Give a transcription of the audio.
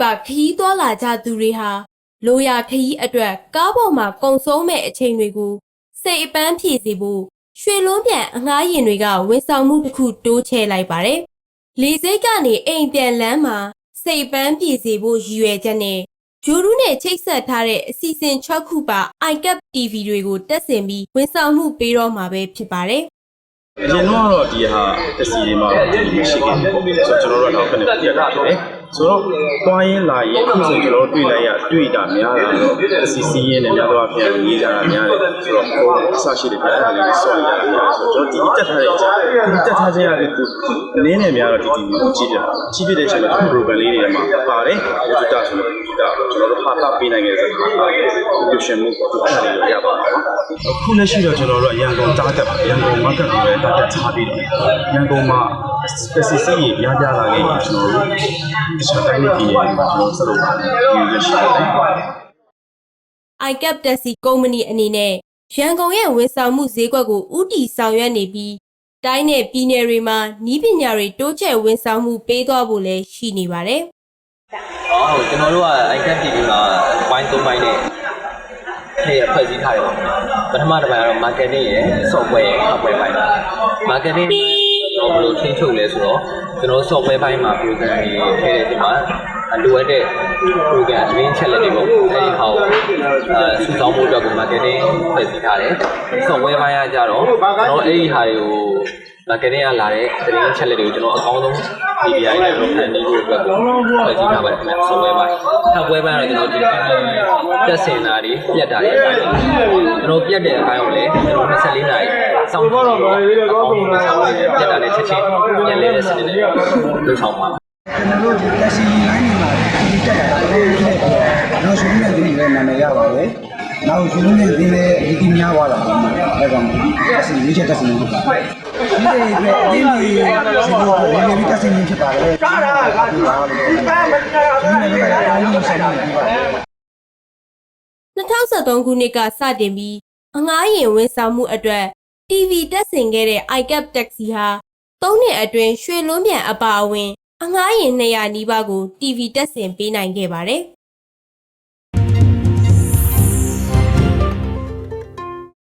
ပြည်ရင်းပြည်ပခရီးသွားလာကြသူတွေဟာလိုရာခရီးအတွက်ကားပေါ်မှာကုံဆုံးမဲ့အချိန်တွေကိုစိတ်အပန်းဖြည့်စေဖို့ရွှေလုံးပြန်အငှားရင်တွေကဝန်ဆောင်မှုတစ်ခုတိုးချဲ့လိုက်ပါတယ်။လေစိတ်ကနေအိမ်ပြန်လမ်းမှာစိတ်အပန်းဖြည့်စေဖို့ရည်ရွယ်ချက်နဲ့ဂျိုရူးနဲ့ချိတ်ဆက်ထားတဲ့အစီအစဉ်6ခုပါ iCap TV တွေကိုတက်ဆင်ပြီးဝန်ဆောင်မှုပေးတော့မှာပဲဖြစ်ပါတယ်။ အရင်တော့ဒီဟာတက်စီတွေမှာဒီမရှိခဲ့ဘူးပေါ့ဆိုတော့ကျွန်တော်တို့ကတော့ခဏပြရတာဖြစ်တယ်ဆိုတော့တွားရင်လာရင်အခုဆိုကျွန်တော်တို့တွေ့လိုက်ရတွေ့တာများတာတော့တက်စီစီးရင်လည်းများတော့ပြန်ရေးကြတာများတယ်ဆိုတော့ဟိုအဆရှိတယ်ပြတာလေးစောရတာများဆိုတော့ကျွန်တော်ဒီတက်ထားတဲ့အချိန်ဒီတက်ထားခြင်းရတယ်သူနည်းနည်းများတော့ဒီဒီကိုကြည့်ကြကြည့်ပြတဲ့အချိန်မှာ program လေးတွေမှာပါတယ်ဒီတာဆိုတော့ဒီတာကျွန်တော်တို့ဟာတာပေးနိုင်ခဲ့တဲ့ဆိုတာဒီရှင်မှုပေါ့ဒီအဲ့ဒါလေးရပါမှာ အခုလက်ရှိတော့ကျွန်တော်တို့ရန်ကုန်တားတက်ရန်ကုန် market ကိုလည်းတားတက်ချပြီးတော့ရန်ကုန်မှာ specific ကြီးပြကြလာခဲ့ရင်ကျွန်တော်တို့တခြားတိုင်းပြည်တွေမှာကျွန်တော်ဆက်လုပ်ပါမယ်ဒီရရှိတယ် iCap Taxi ကုမ္ပဏီအနေနဲ့ရန်ကုန်ရဲ့ဝန်ဆောင်မှုဈေးကွက်ကိုဥတီဆောင်ရွက်နေပြီးတိုင်းနဲ့ပြည်နယ်တွေမှာနီးပညာတွေတိုးချဲ့ဝန်ဆောင်မှုပေးသွားဖို့လည်းရှိနေပါတယ်အော်ဟုတ်ကျွန်တော်တို့က iCap TV မှာဝိုင်းသုံးပိုင်းနဲ့ ခေတ်ဖွဲ့စည်းထားတယ်ပေါ့ပထမတစ်ပိုင်းကတော့ marketing ရယ် software ရယ် hardware ပိုင်း marketing ကျွန်တော်ဘယ်လိုထိန်းချုပ်လဲဆိုတော့ကျွန်တော် software ပိုင်းမှာ program တွေထည့်တဲ့ဒီမှာအလိုအပ်တဲ့ program အရင်းချက်လက်တွေပေါ့အဲဒီဟာကိုအဲစုဆောင်းဖို့အတွက်ကို marketing ဖွဲ့စည်းထားတယ် software ပိုင်းကကြတော့ကျွန်တော်အဲဒီဟာတွေကို marketing ကလာတဲ့သတင်းချက်လက်တွေကိုကျွန်တော်အကောင်းဆုံး media တွေနဲ့ဖန်တီးဖို့အတွက်ကိုဖွဲ့စည်းထားပါတယ်ခင်ဗျာ software ပိုင်း hardware ပိုင်းကတော့ကျွန်တော်ဒီတက်စင်တာတွေပြတ်တာတွေအပိုင်းတွေကျွန်တော်ပြတ်တဲ့အပိုင်းကိုလည်းကျွန်တော်24နာရီစောင့်ကြည့်ပြီးတော့အကောင်းဆုံးဆောင်ရွက်ပြတ်တာလည်းချက်ချင်းပြန်လဲတဲ့စနစ်နဲ့လုပ်ဆောင်ပါကျွန်တော်တို့ဒီတက်စီလိုင်းနေမှာဒီတက်တာတော့ဒီနေ့ပေါ့နောက်ရှင်နဲ့ဒီနေ့လည်းနာမည်ရပါတယ် နောက်ရှင်နဲ့ဒီနေ့ဒီဒီများသွားတာပေါ့အဲကောင်တက်စီရွေးချက်တက်စီနေဖြစ်ပါတယ်ဒီနေ့ဒီဒီရှင်တို့ဒီနေ့တက်စီနေဖြစ်ပါတယ်ကားတာကားတာဒီနေ့လည်းအကောင်းဆုံးဆိုင်နေပြီပါ2013ခုနှစ်ကစတင်ပြီးအငှားရင်ဝန်ဆောင်မှုအတွက် TV တက်ဆင်ခဲ့တဲ့ iCap Taxi ဟာ၃နှစ်အတွင်းရွှေလွန်းပြန်အပါအဝင် အငှားရင်200နီးပါးကို TV တက်ဆင်ပေးနိုင်ခဲ့ပါတယ်။